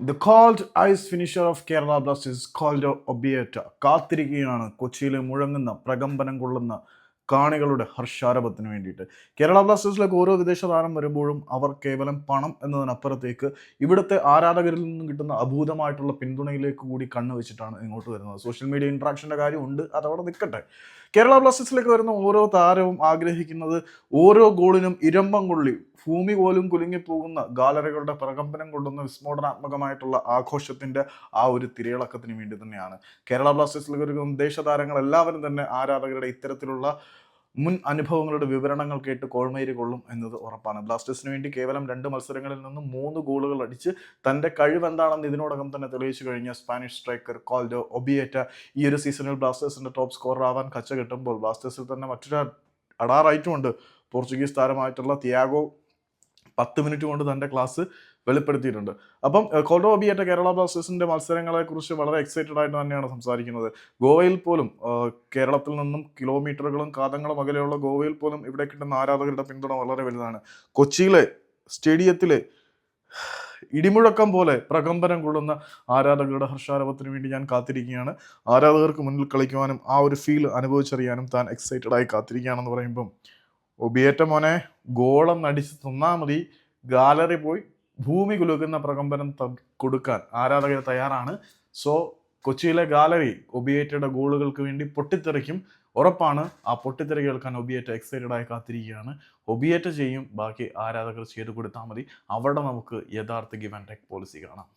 The cold ice finisher of Kerala Blasters cold ഒബിയേറ്റ കാത്തിരിക്കുകയാണ്. കൊച്ചിയിലെ മുഴങ്ങുന്ന പ്രകമ്പനം കൊള്ളുന്ന കാണികളുടെ ഹർഷാരഭത്തിന് വേണ്ടിയിട്ട്. കേരള ബ്ലാസ്റ്റേഴ്സിലേക്ക് ഓരോ വിദേശ താരം വരുമ്പോഴും അവർ കേവലം പണം എന്നതിനപ്പുറത്തേക്ക് ഇവിടുത്തെ ആരാധകരിൽ നിന്നും കിട്ടുന്ന അഭൂതമായിട്ടുള്ള പിന്തുണയിലേക്ക് കൂടി കണ്ണു വെച്ചിട്ടാണ് ഇങ്ങോട്ട് വരുന്നത്. സോഷ്യൽ മീഡിയ ഇൻട്രാക്ഷന്റെ കാര്യം ഉണ്ട്. അതവിടെ നിൽക്കട്ടെ. കേരള ബ്ലാസ്റ്റേഴ്സിലേക്ക് വരുന്ന ഓരോ താരവും ആഗ്രഹിക്കുന്നത് ഓരോ ഗോളിനും ഇരമ്പം കൊള്ളി. ഭൂമി പോലും കുലുങ്ങിപ്പോകുന്ന ഗാലറികളുടെ പ്രകമ്പനം കൊള്ളുന്ന വിസ്ഫോടനാത്മകമായിട്ടുള്ള ആഘോഷത്തിന്റെ ആ ഒരു തിരയിളക്കത്തിന് വേണ്ടി തന്നെയാണ്. കേരള ബ്ലാസ്റ്റേഴ്സിലേക്ക് വരുന്ന ദേശ താരങ്ങൾ എല്ലാവരും തന്നെ ആരാധകരുടെ ഇത്തരത്തിലുള്ള മുൻ അനുഭവങ്ങളുടെ വിവരണങ്ങൾ കേട്ട് കോൾമേരി കൊള്ളും എന്നത് ഉറപ്പാണ്. ബ്ലാസ്റ്റേഴ്സിന് വേണ്ടി കേവലം രണ്ട് മത്സരങ്ങളിൽ നിന്നും മൂന്ന് ഗോളുകൾ അടിച്ച് തന്റെ കഴിവെന്താണെന്ന് ഇതിനോടകം തന്നെ തെളിയിച്ചു കഴിഞ്ഞ സ്പാനിഷ് സ്ട്രൈക്കർ കോൾഡോ ഒബിയേറ്റ ഈ ഒരു സീസണിൽ ബ്ലാസ്റ്റേഴ്സിന്റെ ടോപ്പ് സ്കോറർ ആവാൻ കച്ച കിട്ടുമ്പോൾ ബ്ലാസ്റ്റേഴ്സിൽ തന്നെ മറ്റൊരു അടാറായിട്ടുമുണ്ട്. പോർച്ചുഗീസ് താരമായിട്ടുള്ള തിയാഗോ പത്ത് മിനിറ്റ് കൊണ്ട് തന്റെ ക്ലാസ് വെളിപ്പെടുത്തിയിട്ടുണ്ട്. അപ്പം കോൾഡോ ഒബിയേറ്റ കേരള ബ്ലാസ്റ്റേഴ്സിന്റെ മത്സരങ്ങളെക്കുറിച്ച് വളരെ എക്സൈറ്റഡ് ആയിട്ട് തന്നെയാണ് സംസാരിക്കുന്നത്. ഗോവയിൽ പോലും കേരളത്തിൽ നിന്നും കിലോമീറ്ററുകളും കാതങ്ങളും അകലെയുള്ള ഗോവയിൽ പോലും ഇവിടെ കിട്ടുന്ന ആരാധകരുടെ പിന്തുണ വളരെ വലുതാണ്. കൊച്ചിയിലെ സ്റ്റേഡിയത്തിലെ ഇടിമുഴക്കം പോലെ പ്രകമ്പനം കൊള്ളുന്ന ആരാധകരുടെ ഹർഷാരവത്തിന് വേണ്ടി ഞാൻ കാത്തിരിക്കുകയാണ്. ആരാധകർക്ക് മുന്നിൽ കളിക്കുവാനും ആ ഒരു ഫീൽ അനുഭവിച്ചറിയാനും താൻ എക്സൈറ്റഡ് ആയി കാത്തിരിക്കുകയാണെന്ന് പറയുമ്പം ഒബിയേറ്റ മോനെ ഗോളം നടിച്ച് തന്നാൽ മതി. ഗാലറി പോയി ഭൂമി കുലുക്കുന്ന പ്രകമ്പനം കൊടുക്കാൻ ആരാധകർ തയ്യാറാണ്. സോ കൊച്ചിയിലെ ഗാലറി ഒബിയേറ്റയുടെ ഗോളുകൾക്ക് വേണ്ടി പൊട്ടിത്തെറിക്കും. ഉറപ്പാണ് ആ പൊട്ടിത്തെറി കേൾക്കാൻ ഒബിയേറ്റ എക്സൈറ്റഡ് ആയി കാത്തിരിക്കുകയാണ്. ഒബിയേറ്റ ചെയ്യും ബാക്കി ആരാധകർ ചെയ്ത് കൊടുത്താൽ മതി. അവിടെ നമുക്ക് യഥാർത്ഥ ഗിവ് ആൻഡ് ടെക് പോളിസി കാണാം.